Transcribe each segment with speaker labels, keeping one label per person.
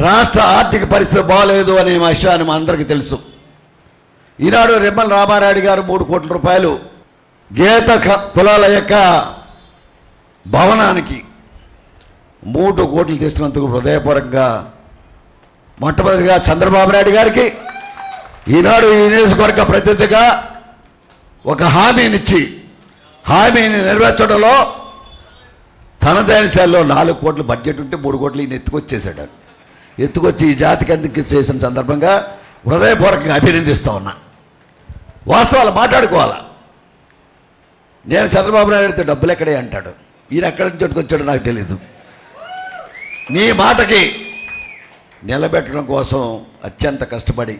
Speaker 1: రాష్ట్ర ఆర్థిక పరిస్థితి బాగలేదు అనే విషయాన్ని మా అందరికీ తెలుసు. ఈనాడు రెమ్మల రామారాయుడు గారు మూడు కోట్ల రూపాయలు గీత క- కులాల యొక్క భవనానికి మూడు కోట్లు తీసుకున్నందుకు హృదయపూర్వకంగా మొట్టమొదటిగా చంద్రబాబు నాయుడు గారికి ఈనాడు ఈ నియోజకవర్గ ప్రతినిధిగా ఒక హామీనిచ్చి హామీని నెరవేర్చడంలో తనదైన శైలిలో నాలుగు కోట్ల బడ్జెట్ ఉంటే మూడు కోట్లు ఈయన ఎత్తుకొచ్చేసాడు ఎత్తుకొచ్చి ఈ జాతికి అందుకు చేసిన సందర్భంగా హృదయపూర్వకంగా అభినందిస్తూ ఉన్నా. వాస్తవాలు మాట్లాడుకోవాలా? నేను చంద్రబాబు నాయుడుతో డబ్బులు ఎక్కడే అంటాడు. ఈయన ఎక్కడి నుంచి వచ్చాడో నాకు తెలియదు నీ మాటకి నిలబెట్టడం కోసం అత్యంత కష్టపడి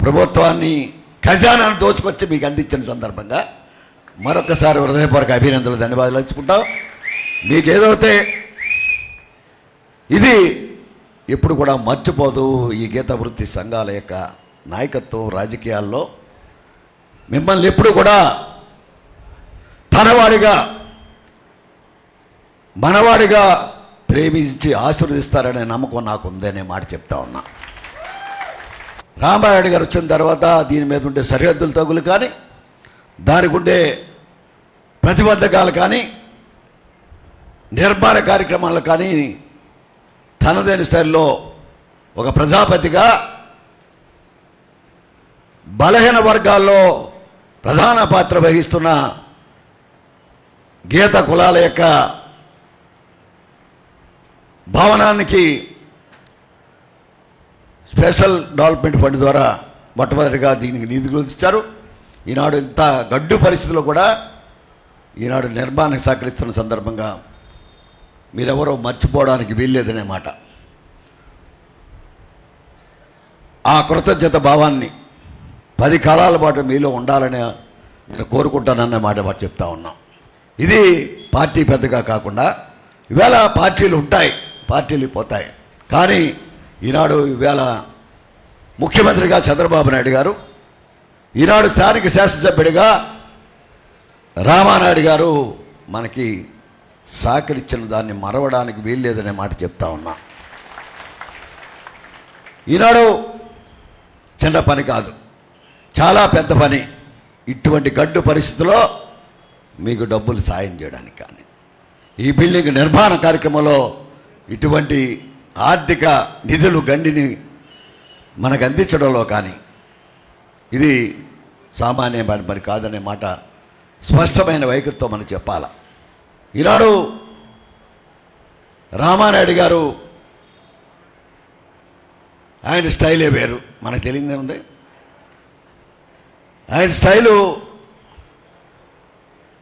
Speaker 1: ప్రభుత్వాన్ని ఖజానాను దోచుకొచ్చి మీకు అందించిన సందర్భంగా మరొకసారి హృదయపూర్వక అభినందనలు ధన్యవాదాలు ఇచ్చుకుంటాం మీకు ఏదైతే ఇది ఎప్పుడు కూడా మర్చిపోదు ఈ గీత వృత్తి సంఘాల యొక్క నాయకత్వం రాజకీయాల్లో. మిమ్మల్ని ఎప్పుడు కూడా తనవాడిగా మనవాడిగా ప్రేమించి ఆశీర్వదిస్తారనే నమ్మకం నాకు ఉందనే మాట చెప్తా ఉన్నా. రామారాయుడు గారు వచ్చిన తర్వాత దీని మీద ఉండే సరిహద్దులు తగులు కానీ దానికి ఉండే ప్రతిబద్ధకాలు కానీ నిర్మాణ కార్యక్రమాలు కానీ తనదైన శైలిలో ఒక ప్రజాపతిగా బలహీన వర్గాల్లో ప్రధాన పాత్ర వహిస్తున్న గీత కులాల యొక్క భవనానికి స్పెషల్ డెవలప్మెంట్ ఫండ్ ద్వారా మొట్టమొదటిగా దీనికి నిధులు ఇచ్చారు ఈనాడు ఇంత గడ్డు పరిస్థితుల్లో కూడా ఈనాడు నిర్మాణానికి సహకరిస్తున్న సందర్భంగా మీరెవరో మర్చిపోవడానికి వీల్లేదనే మాట. ఆ కృతజ్ఞత భావాన్ని పది కాలాల పాటు మీలో ఉండాలని నేను కోరుకుంటానన్న మాట మాట చెప్తా ఉన్నాం. ఇది పార్టీ పెద్దగా కాకుండా ఈవేళ పార్టీలు ఉంటాయి పార్టీలు పోతాయి. కానీ ఈనాడు ఈవేళ ముఖ్యమంత్రిగా చంద్రబాబు నాయుడు గారు ఈనాడు స్థానిక శాసనసభ్యుడిగా రామానాయుడు గారు మనకి సహకరించిన దాన్ని మరవడానికి వీల్లేదనే మాట చెప్తా ఉన్నా. ఈనాడు చిన్న పని కాదు. చాలా పెద్ద పని. ఇటువంటి గడ్డు పరిస్థితుల్లో మీకు డబ్బులు సాయం చేయడానికి కానీ ఈ బిల్డింగ్ నిర్మాణ కార్యక్రమంలో ఇటువంటి ఆర్థిక నిధులు గండిని మనకు అందించడంలో కానీ ఇది సామాన్యమైన పని కాదనే మాట స్పష్టమైన వైఖరితో మనం చెప్పాలా? ఈనాడు రామానాయుడు గారు ఆయన స్టైలే వేరు. మనకు తెలియదే ఉంది. ఆయన స్టైలు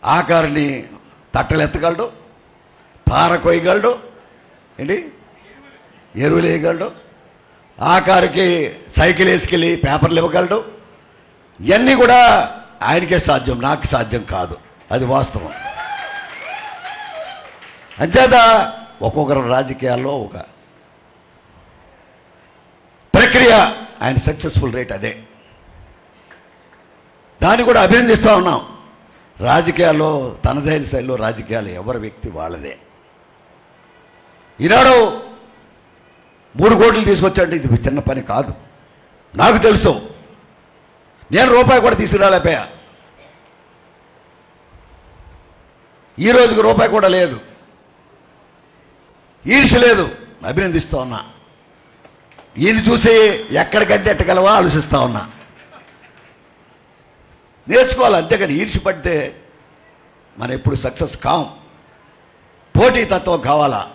Speaker 1: ఆకారిని తట్టలెత్తగలడు పార కొయ్యగలడు ఏంటి? ఎరువులు వేయగలడు ఆకారికి సైకిల్ వేసుకెళ్ళి పేపర్లు ఇవ్వగలడు. ఇవన్నీ కూడా ఆయనకే సాధ్యం నాకు సాధ్యం కాదు. అది వాస్తవం. అంచేత ఒక్కొక్కరు రాజకీయాల్లో ఒక ప్రక్రియ ఆయన సక్సెస్ఫుల్ రేట్ అదే. దాన్ని కూడా అభినందిస్తూ ఉన్నాం. రాజకీయాల్లో తనదైన శైలిలో రాజకీయాలు ఎవరి వ్యక్తి వాళ్ళదే. ఈనాడు మూడు కోట్లు తీసుకొచ్చాడు ఇది చిన్న పని కాదు. నాకు తెలుసు. నేను రూపాయి కూడా తీసుకురాలేపోయా ఈ రోజుకి రూపాయి కూడా లేదు. ఈర్ష లేదు. అభినందిస్తూ ఉన్నా. ఈయన చూసి ఎక్కడికంటే ఎట్టగలవా ఆలోచిస్తూ ఉన్నా. నేర్చుకోవాలి అంతేకాని ఈర్ష పడితే మనం ఎప్పుడు సక్సెస్ కాం. పోటీతత్వం కావాలా?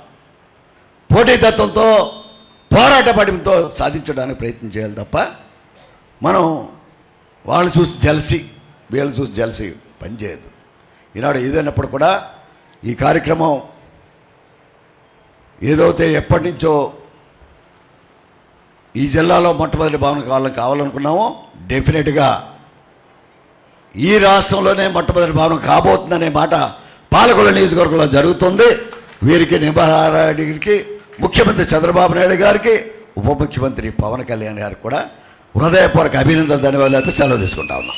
Speaker 1: పోటీతత్వంతో పోరాట పడితో సాధించడానికి ప్రయత్నం చేయాలి తప్ప మనం వాళ్ళు చూసి జలసి వీళ్ళు చూసి జలసి పనిచేయదు ఈనాడు ఏదైనప్పుడు కూడా ఈ కార్యక్రమం ఏదైతే ఎప్పటి నుంచో ఈ జిల్లాలో మొట్టమొదటి భవనం కావాలని కావాలనుకున్నామో డెఫినెట్గా ఈ రాష్ట్రంలోనే మొట్టమొదటి భవనం కాబోతుందనే మాట పాలకుల నియోజకవర్గంలో జరుగుతుంది. వీరికి నింబారెడ్డికి ముఖ్యమంత్రి చంద్రబాబు నాయుడు గారికి ఉప ముఖ్యమంత్రి పవన్ కళ్యాణ్ గారికి కూడా హృదయపూర్వక అభినందన ధన్యవాదాలు సెలవు తీసుకుంటా ఉన్నాం.